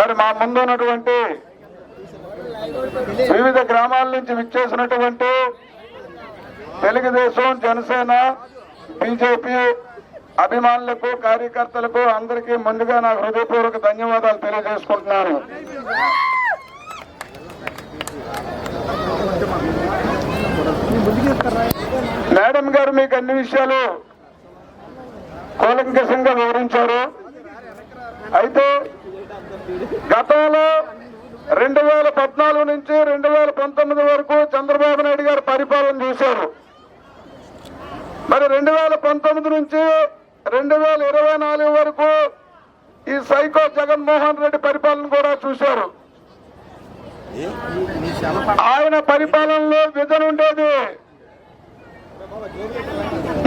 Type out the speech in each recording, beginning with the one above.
మరి మా ముందు ఉన్నటువంటి వివిధ గ్రామాల నుంచి విచ్చేసినటువంటి తెలుగుదేశం జనసేన బీజేపీ అభిమానులకు కార్యకర్తలకు అందరికీ ముందుగా నా హృదయపూర్వక ధన్యవాదాలు తెలియజేసుకుంటున్నాను. మేడం గారు మీకు అన్ని విషయాలు కూలంకషంగా వివరించారు. అయితే గతంలో రెండు వేల పద్నాలుగు నుంచి రెండు వేల పంతొమ్మిది వరకు చంద్రబాబు నాయుడు గారు పరిపాలన చేశారు. మరి రెండు వేల పంతొమ్మిది నుంచి రెండు వేల ఇరవై నాలుగు వరకు ఈ సైకో జగన్మోహన్ రెడ్డి పరిపాలన కూడా చూశారు. ఆయన పరిపాలనలో విధన ఉండేది.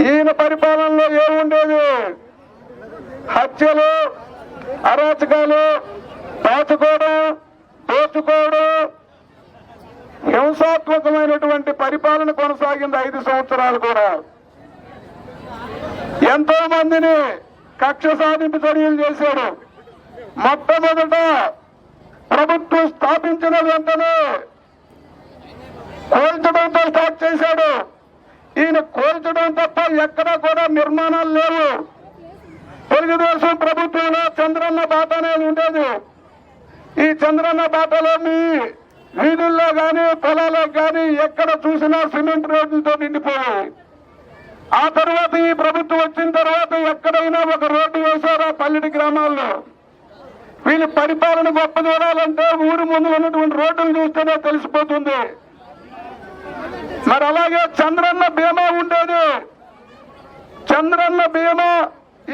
ఈయన పరిపాలనలో ఏముండేది హత్యలు అరాచకాలు దాచుకోవడం దోచుకోవడం హింసాత్మకమైనటువంటి పరిపాలన కొనసాగింది ఐదు సంవత్సరాలు కూడా. ఎంతో మందిని కక్ష సాధింపు చర్యలు చేశాడు మొట్టమొదట ప్రభుత్వం స్థాపించిన వెంటనే కోల్చడంతో స్టార్ట్ చేశాడు. ఈయన కోల్చడం తప్ప ఎక్కడా కూడా నిర్మాణాలు లేవు. తెలుగుదేశం ప్రభుత్వంలో చంద్రన్న బాట అనేది ఉండేది. ఈ చంద్రన్న బాటలో మీ వీధుల్లో కానీ పొలాల్లో కానీ ఎక్కడ చూసినా సిమెంట్ రోడ్లతో నిండిపోయాయి ఆ తర్వాత ఈ ప్రభుత్వం వచ్చిన తర్వాత ఎక్కడైనా ఒక రోడ్డు వేశారా పల్లెటి గ్రామాల్లో? వీళ్ళ పరిపాలన గొప్ప చూడాలంటే ఊరి ముందు ఉన్నటువంటి రోడ్డులు చూస్తేనే తెలిసిపోతుంది. మరి అలాగే చంద్రన్న బీమా ఉండేది. చంద్రన్న బీమా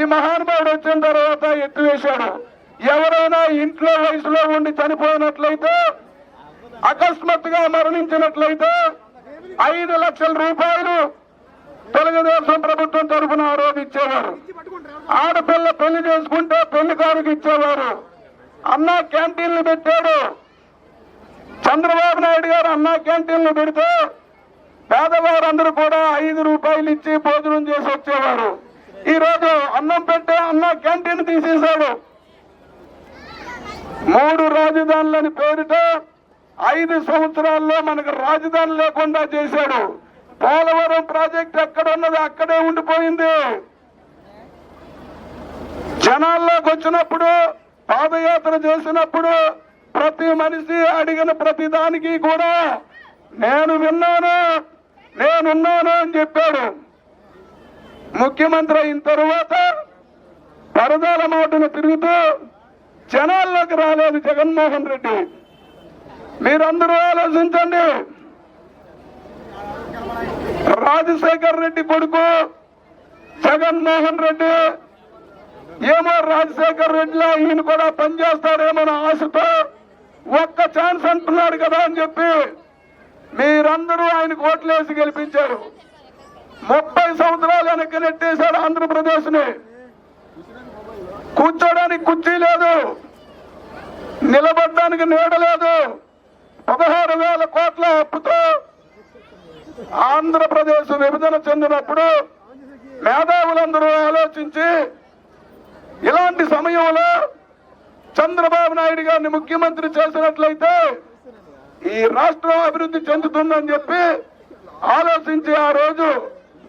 ఈ మహానుభావుడు వచ్చిన తర్వాత ఎత్తివేశాడు ఎవరైనా ఇంట్లో వయసులో ఉండి చనిపోయినట్లయితే అకస్మాత్తుగా మరణించినట్లయితే ఐదు లక్షల రూపాయలు తెలుగుదేశం ప్రభుత్వం తరఫున ఆ రోజు ఇచ్చేవారు ఆడపిల్ల పెళ్ళి చేసుకుంటే పెళ్ళి కారుకి ఇచ్చేవారు. అన్నా క్యాంటీన్లు పెట్టాడు. చంద్రబాబు నాయుడు గారు అన్నా క్యాంటీన్లు పెడితే పేదవారందరూ కూడా ఐదు రూపాయలు ఇచ్చి భోజనం చేసి వచ్చేవారు. ఈరోజు అన్నం పెట్టే అన్న క్యాంటీన్ తీసేశాడు మూడు రాజధానులని పేరిట ఐదు సంవత్సరాల్లో మనకు రాజధాని లేకుండా చేశాడు. పోలవరం ప్రాజెక్ట్ ఎక్కడ ఉన్నది అక్కడే ఉండిపోయింది. జనాల్లోకి వచ్చినప్పుడు పాదయాత్ర చేసినప్పుడు ప్రతి మనిషి అడిగిన ప్రతి దానికి కూడా నేను విన్నాను నేనున్నాను అని చెప్పాడు. ముఖ్యమంత్రి అయిన తరువాత పరదాల మాటను తిరుగుతూ జనాల్లోకి రాలేదు జగన్మోహన్ రెడ్డి. మీరందరూ ఆలోచించండి. రాజశేఖర్ రెడ్డి కొడుకు జగన్మోహన్ రెడ్డి. ఏమో రాజశేఖర్ రెడ్డిలో ఈయన కూడా పనిచేస్తాడేమో అనే ఆశతో ఒక్క ఛాన్స్ అంటున్నాడు కదా అని చెప్పి మీరందరూ ఆయనకు ఓట్లేసి గెలిపించారు. ముప్పై సంవత్సరాలు వెనక్కి నెట్టేశాడు ఆంధ్రప్రదేశ్ని కూర్చోడానికి కుర్చీ లేదు. నిలబడడానికి నీడ లేదు. పదహారు వేల కోట్ల అప్పుతో ఆంధ్రప్రదేశ్ విభజన చెందినప్పుడు మేధావులందరూ ఆలోచించి ఇలాంటి సమయంలో చంద్రబాబు నాయుడు గారిని ముఖ్యమంత్రి చేసినట్లయితే ఈ రాష్ట్రం అభివృద్ధి చెందుతుందని చెప్పి ఆలోచించి ఆ రోజు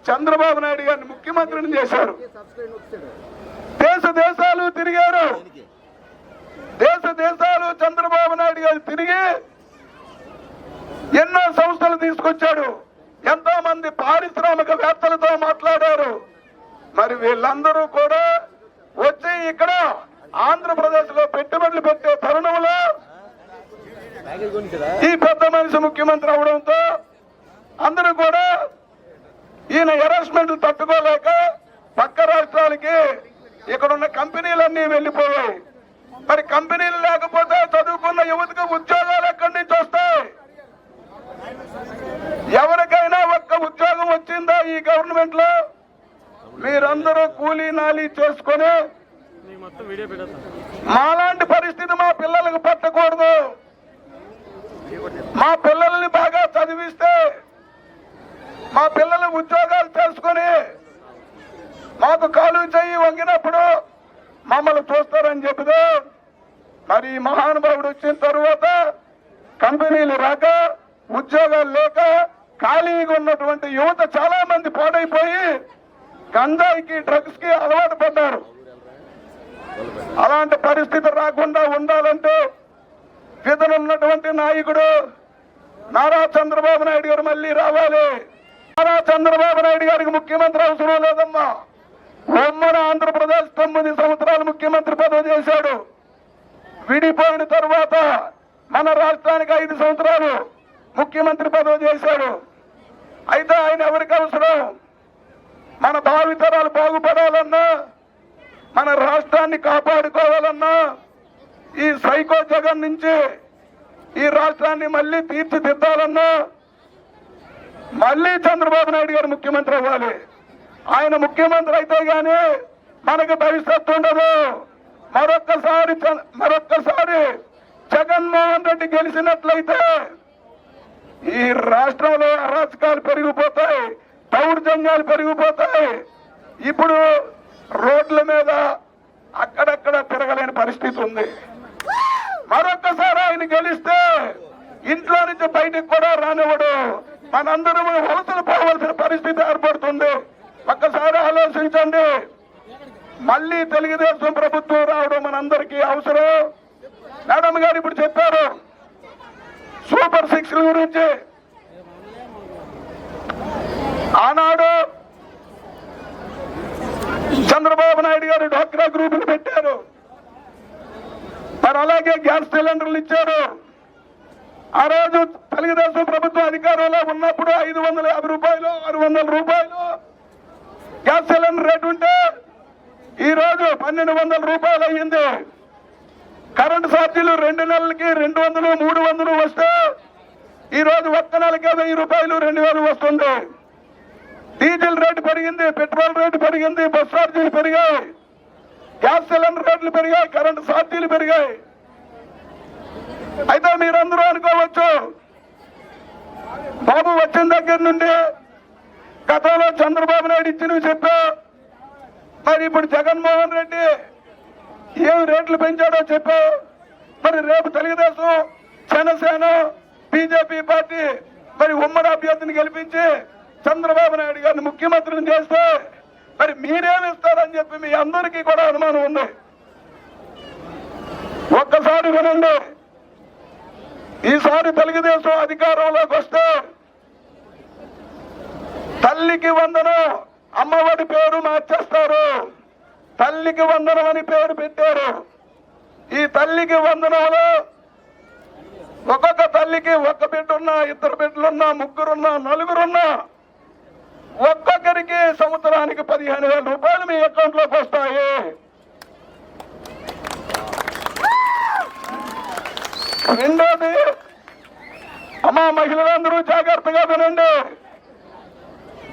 చంద్రబాబు నాయుడు గారిని ముఖ్యమంత్రిని చేశారు. దేశ దేశాలు తిరిగారు. దేశ దేశాలు చంద్రబాబు నాయుడు గారు తిరిగి ఎన్నో సంస్థలు తీసుకొచ్చాడు. ఎంతో మంది పారిశ్రామికవేత్తలతో మాట్లాడారు. మరి వీళ్ళందరూ కూడా వచ్చి ఇక్కడ ఆంధ్రప్రదేశ్లో పెట్టుబడులు పెట్టే తరుణంలో ఈ పెద్ద మనిషి ముఖ్యమంత్రి అవడంతో అందరూ కూడా ఈయన హెరాస్మెంట్ తట్టుకోలేక పక్క రాష్ట్రాలకి ఇక్కడ ఉన్న కంపెనీలన్నీ వెళ్ళిపోయాయి. మరి కంపెనీలు లేకపోతే చదువుకున్న యువతకు ఉద్యోగాలు ఎక్కడి నుంచి వస్తాయి? ఎవరికైనా ఒక్క ఉద్యోగం వచ్చిందా ఈ గవర్నమెంట్లో? మీరందరూ కూలీ నాలీ చేసుకొని మాలాంటి పరిస్థితి మా పిల్లలకు పట్టకూడదు. మా పిల్లల్ని బాగా చదివిస్తే మా పిల్లలు ఉద్యోగం మాకు కాలు చెయ్యి వంగినప్పుడు మమ్మల్ని చూస్తారని చెబుతూ మరి మహానుభావుడు వచ్చిన తర్వాత కంపెనీలు రాక ఉద్యోగాలు లేక ఖాళీగా ఉన్నటువంటి యువత చాలా మంది పాడైపోయి గంజాయికి డ్రగ్స్కి అలవాటు పడ్డారు. అలాంటి పరిస్థితి రాకుండా ఉండాలంటే ఉన్నటువంటి నాయకుడు నారా చంద్రబాబు నాయుడు గారు మళ్ళీ రావాలి. నారా చంద్రబాబు నాయుడు గారికి ముఖ్యమంత్రి అవసరం లేదమ్మా. ఉమ్మడి ఆంధ్రప్రదేశ్ తొమ్మిది సంవత్సరాలు ముఖ్యమంత్రి పదవి చేశాడు. విడిపోయిన తర్వాత మన రాష్ట్రానికి ఐదు సంవత్సరాలు ముఖ్యమంత్రి పదవి చేశాడు. అయితే ఆయన ఎవరికి అవసరం? మన భావితరాలు బాగుపడాలన్నా మన రాష్ట్రాన్ని కాపాడుకోవాలన్నా ఈ సైకో జగన్ నుంచి ఈ రాష్ట్రాన్ని మళ్ళీ తీర్చిదిద్దాలన్నా మళ్ళీ చంద్రబాబు నాయుడు గారు ముఖ్యమంత్రి అవ్వాలి. ఆయన ముఖ్యమంత్రి అయితే గాని మనకు భవిష్యత్తు ఉండదు. మరొక్కసారి చ- మరొక్కసారి జగన్మోహన్ రెడ్డి గెలిచినట్లయితే ఈ రాష్ట్రంలో అరాచకాలు పెరిగిపోతాయి దౌర్జన్యాలు పెరిగిపోతాయి. ఇప్పుడు రోడ్ల మీద అక్కడక్కడ తిరగలేని పరిస్థితి ఉంది. మరొక్కసారి ఆయన గెలిస్తే ఇంట్లో నుంచి బయటికి కూడా రానివ్వడు. మనందరం వలసలు పోవలసిన పరిస్థితి ఏర్పడుతుంది. ఒక్కసారి ఆలోచించండి. మళ్ళీ తెలుగుదేశం ప్రభుత్వం రావడం మనందరికీ అవసరం. మేడం గారు ఇప్పుడు చెప్పారు సూపర్ సిక్స్ గురించి. ఆనాడు చంద్రబాబు నాయుడు గారు డ్వాక్రా గ్రూపులు పెట్టారు. మరి అలాగే గ్యాస్ సిలిండర్లు ఇచ్చారు. ఆ రోజు తెలుగుదేశం ప్రభుత్వం అధికారంలో ఉన్నప్పుడు ఐదు వందల యాభై రూపాయలు ఆరు వందల రూపాయలు గ్యాస్ సిలిండర్ రేటు ఉంటే ఈరోజు పన్నెండు వందల రూపాయలు అయ్యింది. కరెంటు ఛార్జీలు రెండు నెలలకి రెండు వందలు మూడు వందలు వస్తే ఈరోజు ఒక్క నెలకి వెయ్యి రూపాయలు రెండు వేలు వస్తుంది. డీజిల్ రేటు పెరిగింది పెట్రోల్ రేటు పెరిగింది బస్ ఛార్జీలు పెరిగాయి. గ్యాస్ సిలిండర్ రేట్లు పెరిగాయి కరెంటు ఛార్జీలు పెరిగాయి. అయితే మీరందరూ అనుకోవచ్చు బాబు వచ్చిన దగ్గర నుండి గతంలో చంద్రబాబు నాయుడు ఇచ్చినవి చెప్పా. మరి ఇప్పుడు జగన్మోహన్ రెడ్డి ఏం రేట్లు పెంచాడో చెప్పావు మరి రేపు తెలుగుదేశం జనసేన బీజేపీ పార్టీ మరి ఉమ్మడి అభ్యర్థిని గెలిపించి చంద్రబాబు నాయుడు గారిని ముఖ్యమంత్రిని చేస్తే మరి మీరేమి ఇస్తారని చెప్పి మీ అందరికీ కూడా అనుమానం ఉంది. ఒక్కసారి వినండి. ఈసారి తెలుగుదేశం అధికారంలోకి వస్తే తల్లికి వందనం అమ్మఒడి పేరు మార్చేస్తారు. తల్లికి వందనం అని పేరు పెట్టారు. ఈ తల్లికి వందనంలో ఒక్కొక్క తల్లికి ఒక్క బిడ్డున్నా ఇద్దరు బిడ్డలున్నా ముగ్గురున్నా నలుగురున్నా ఒక్కొక్కరికి సంవత్సరానికి పదిహేను వేల రూపాయలు మీ అకౌంట్లోకి వస్తాయి. రెండోది అమ్మా మహిళలందరూ జాగ్రత్తగా వినండి.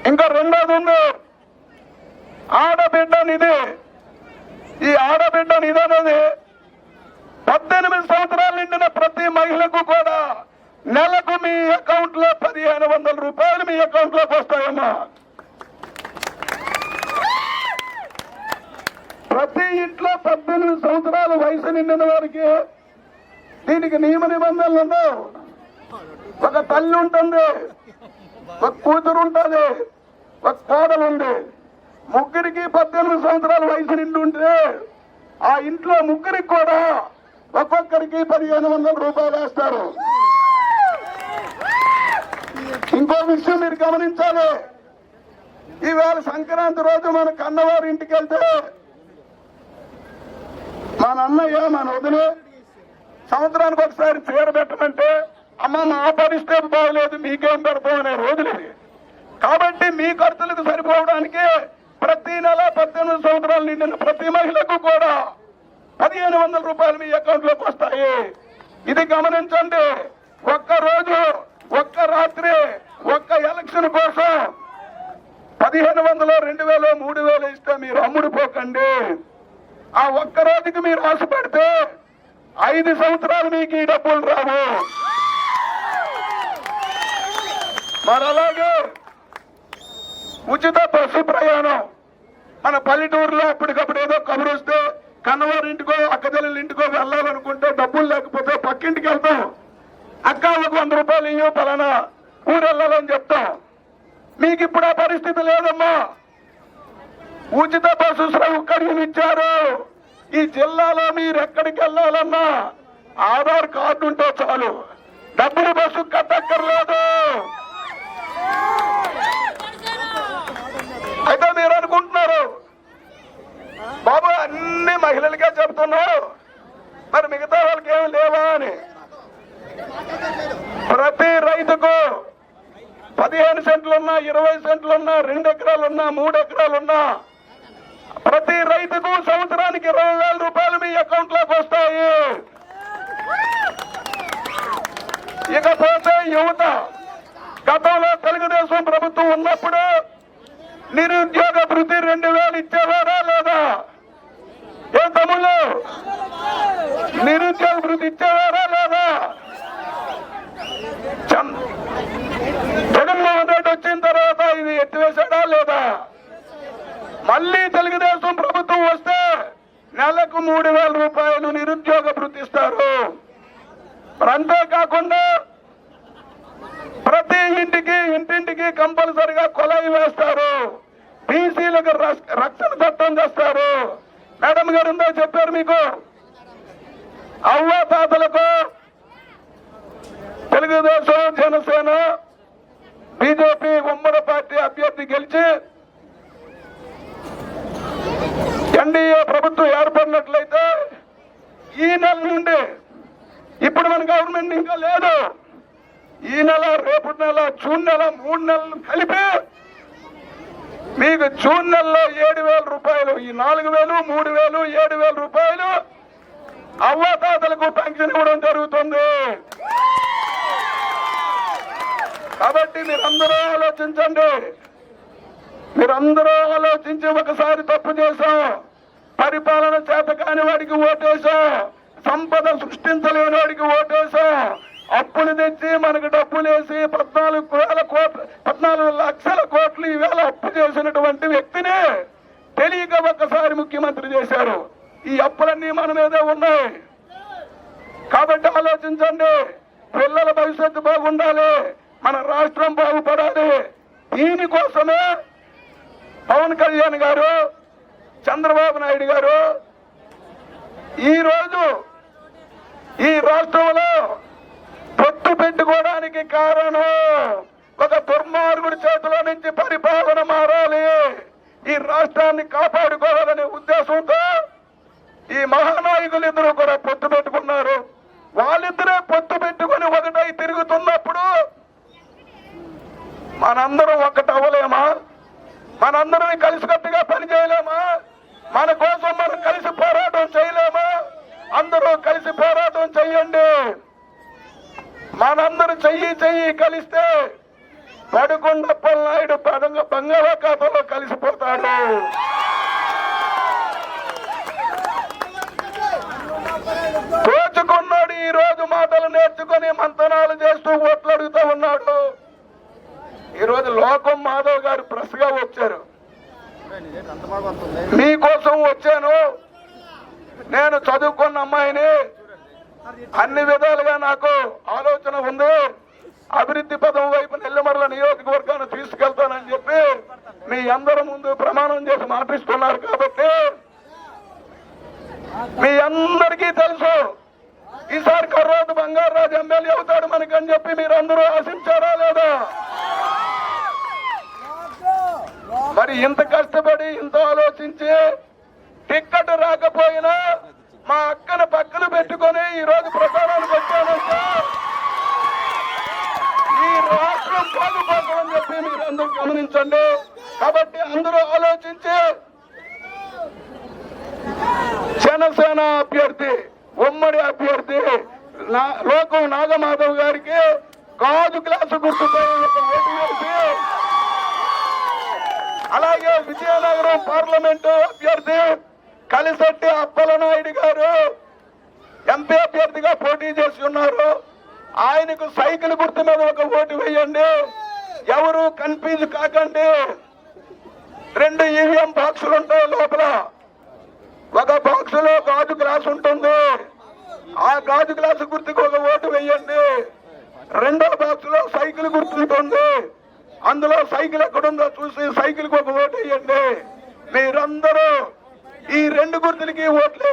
ఇంకా రెండోది ఉంది. ఆడబిడ్డ నిధి. ఈ ఆడబిడ్డ నిధి అనేది పద్దెనిమిది సంవత్సరాలు నిండిన ప్రతి మహిళకు కూడా నెలకు మీ అకౌంట్లో పదిహేను వందల రూపాయలు మీ అకౌంట్లోకి వస్తాయమ్మా. ప్రతి ఇంట్లో పద్దెనిమిది సంవత్సరాల వయసు నిండిన వారికి దీనికి నియమ నిబంధనలు ఉండవు. ఒక తల్లి ఉంటుంది. ఒక కూతురు ఉంటుంది ఒక కోడలు ఉంది. ముగ్గురికి పద్దెనిమిది సంవత్సరాల వయసు నిండి ఉంటే ఆ ఇంట్లో ముగ్గురికి కూడా ఒక్కొక్కరికి పదిహేను వందల రూపాయలు వేస్తారు. ఇంకో విషయం మీరు గమనించాలి. ఈవేళ సంక్రాంతి రోజు మన కన్నవారి ఇంటికి వెళ్తే మన నాన్నయ్య మన వదిలే సంవత్సరానికి ఒకసారి చీర పెట్టమంటే అమ్మ మా పరిస్థితి బాగలేదు. మీకేం పెడతాం అనే రోజులు కాబట్టి మీ ఖర్చులకు సరిపోవడానికి ప్రతి నెల పద్దెనిమిది సంవత్సరాలు నిండిన ప్రతి మహిళకు కూడా పదిహేను వందల రూపాయలు మీ అకౌంట్లోకి వస్తాయి. ఇది గమనించండి. ఒక్క రోజు ఒక్క రాత్రి ఒక్క ఎలక్షన్ కోసం పదిహేను వందలు రెండు వేలు మూడు వేలు ఇస్తే మీరు అమ్ముడుపోకండి ఆ ఒక్క రోజుకి మీరు ఆశపడితే ఐదు సంవత్సరాలు మీకు ఈ డబ్బులు రావు. మరి అలాగే ఉచిత బస్సు ప్రయాణం. మన పల్లెటూరులో అప్పటికప్పుడు ఏదో కబురు వస్తే కన్నవారి ఇంటికో ఇంటికో వెళ్ళాలనుకుంటే డబ్బులు లేకపోతే పక్కింటికి వెళ్తాం. అక్క వంద రూపాయలు ఇయ్యో పలానా ఊరు వెళ్ళాలని చెప్తాం. మీకు ఇప్పుడు ఆ పరిస్థితి లేదమ్మా. ఉచిత బస్సు సౌకర్యం ఇచ్చారు. ఈ జిల్లాలో మీరు ఎక్కడికి వెళ్ళాలన్నా ఆధార్ కార్డు ఉంటే చాలు. డబ్బులు బస్సు కట్టక్కర్లేదు. అయితే మీరు అనుకుంటున్నారు? బాబు అన్ని మహిళలకే చెబుతున్నారు మరి మిగతా వాళ్ళకి ఏమి లేవా అని? ప్రతి రైతుకు పదిహేను సెంట్లున్నా ఇరవై సెంట్లున్నా రెండు ఎకరాలున్నా మూడు ఎకరాలున్నా ప్రతి రైతుకు సంవత్సరానికి ఇరవై వేల రూపాయలు మీ అకౌంట్లోకి వస్తాయి. ఇకపోతే యువత గతంలో తెలుగుదేశం ప్రభుత్వం ఉన్నప్పుడు నిరుద్యోగ భృతి రెండు వేలు ఇచ్చేవారా లేదా? ఏ తమ్ముళ్ళు నిరుద్యోగ భృతి ఇచ్చేవారా లేదా చం- జగన్మోహన్ రెడ్డి వచ్చిన తర్వాత ఇది ఎత్తివేశాడా లేదా మళ్ళీ తెలుగుదేశం ప్రభుత్వం వస్తే నెలకు మూడు వేల రూపాయలు నిరుద్యోగ భృతి ఇస్తారు మరి అంతేకాకుండా ప్రతి ఇంటికి ఇంటింటికి కంపల్సరిగా కొలాయి వేస్తారు బీసీలకు రస్- రక్షణ చట్టం చేస్తారు మేడం గారు ఉందో చెప్పారు మీకు? అవ్వ తాతలకు తెలుగుదేశం జనసేన బీజేపీ ఉమ్మడి పార్టీ అభ్యర్థి గెలిచి ఎన్డీఏ ప్రభుత్వం ఏర్పడినట్లయితే ఈ నెల నుండి ఇప్పుడు మన గవర్నమెంట్ ఇంకా లేదు. ఈ నెల రేపు నెల జూన్ నెల మూడు నెలలు కలిపి మీకు జూన్ నెలలో ఏడు వేల రూపాయలు ఈ నాలుగు వేలు మూడు వేలు ఏడు వేల రూపాయలు అవ్వతాతలకు పెన్షన్ ఇవ్వడం జరుగుతుంది. కాబట్టి మీరందరూ ఆలోచించండి. మీరందరూ ఆలోచించి ఒకసారి తప్పు చేశాం. పరిపాలన చేత కాని వాడికి ఓటేశాం. సంపద సృష్టించలేని వాడికి ఓటేశాం. అప్పులు తెచ్చి మనకు డబ్బులు వేసి పద్నాలుగు వేల కోట్లు పద్నాలుగు లక్షల కోట్లు ఈవేళ అప్పు చేసినటువంటి వ్యక్తిని తెలియక ఒక్కసారి ముఖ్యమంత్రి చేశారు. ఈ అప్పులన్నీ మన మీదే ఉన్నాయి. కాబట్టి ఆలోచించండి. పిల్లల భవిష్యత్తు బాగుండాలి. మన రాష్ట్రం బాగుపడాలి. దీనికోసమే పవన్ కళ్యాణ్ గారు చంద్రబాబు నాయుడు గారు ఈరోజు ఈ రాష్ట్రంలో పొత్తు పెట్టుకోవడానికి కారణం ఒక దుర్మార్గుడి చేతిలో నుంచి పరిపాలన మారాలి. ఈ రాష్ట్రాన్ని కాపాడుకోవాలనే ఉద్దేశంతో ఈ మహానాయకులు ఇద్దరు కూడా పొత్తు పెట్టుకున్నారు. వాళ్ళిద్దరే పొత్తు పెట్టుకుని ఒకటై తిరుగుతున్నప్పుడు మనందరం ఒకటి అవ్వలేమా? మనందరం కలిసికట్టుగా పని చేయలేమా? మన కోసం మనం కలిసి పోరాటం చేయలేమా? అందరూ కలిసి పోరాటం చెయ్యండి మనందరూ చెయ్యి చెయ్యి కలిస్తే పడుకుండప్పల నాయుడు పదంగ బంగాళాఖాతంలో కలిసిపోతాడు. దోచుకున్నాడు ఈ రోజు మాటలు నేర్చుకుని మంతనాలు చేస్తూ ఓట్లు అడుగుతూ ఉన్నాడు. ఈ రోజు లోకం మాధవ్ గారు ప్రెస్గా వచ్చారు. మీకోసం వచ్చాను. నేను చదువుకున్న అమ్మాయిని అన్ని విధాలుగా నాకు ఆలోచన ఉంది. అభివృద్ధి పదం వైపు నెల్లమరల నియోజకవర్గాన్ని తీసుకెళ్తానని చెప్పి మీ అందరి ముందు ప్రమాణం చేసి మాటిస్తున్నారు కాబట్టి మీ అందరికీ తెలుసు ఈసారి కర్రోజు బంగారాజు ఎమ్మెల్యే అవుతాడు మనకని చెప్పి మీరు అందరూ ఆశించారా లేదా? మరి ఇంత కష్టపడి ఇంత ఆలోచించి టిక్కెట్ రాకపోయినా మా అక్కను పక్కన పెట్టుకొని ఈ రోజు ప్రచారానికి వచ్చానంటే ఈ రాష్ట్రం బాగుపడమని చెప్పి మీరు అందరూ గమనించండి. కాబట్టి అందరూ ఆలోచించి జనసేన అభ్యర్థి ఉమ్మడి అభ్యర్థి నా- లోకం నాగమాధవ్ గారికి గాజు గ్లాసు గుర్తుపై అలాగే విజయనగరం పార్లమెంటు అభ్యర్థి కలిసెట్టి అప్పలనాయుడు గారు ఎంపీ అభ్యర్థిగా పోటీ చేసి ఉన్నారు ఆయనకు సైకిల్ గుర్తు మీద ఒక ఓటు వేయండి. ఎవరు కన్ఫ్యూజ్ కాకండి. రెండు ఈవీఎం బాక్సులు ఉంటాయి లోపల. ఒక బాక్స్లో గాజు గ్లాస్ ఉంటుంది. ఆ గాజు గ్లాసు గుర్తుకు ఒక ఓటు వేయండి. రెండో బాక్స్లో సైకిల్ గుర్తుంటుంది అందులో సైకిల్ ఎక్కడుందో చూసి సైకిల్కు ఒక ఓటు వేయండి. మీరందరూ ఈ రెండు గుర్తులకి ఓట్లు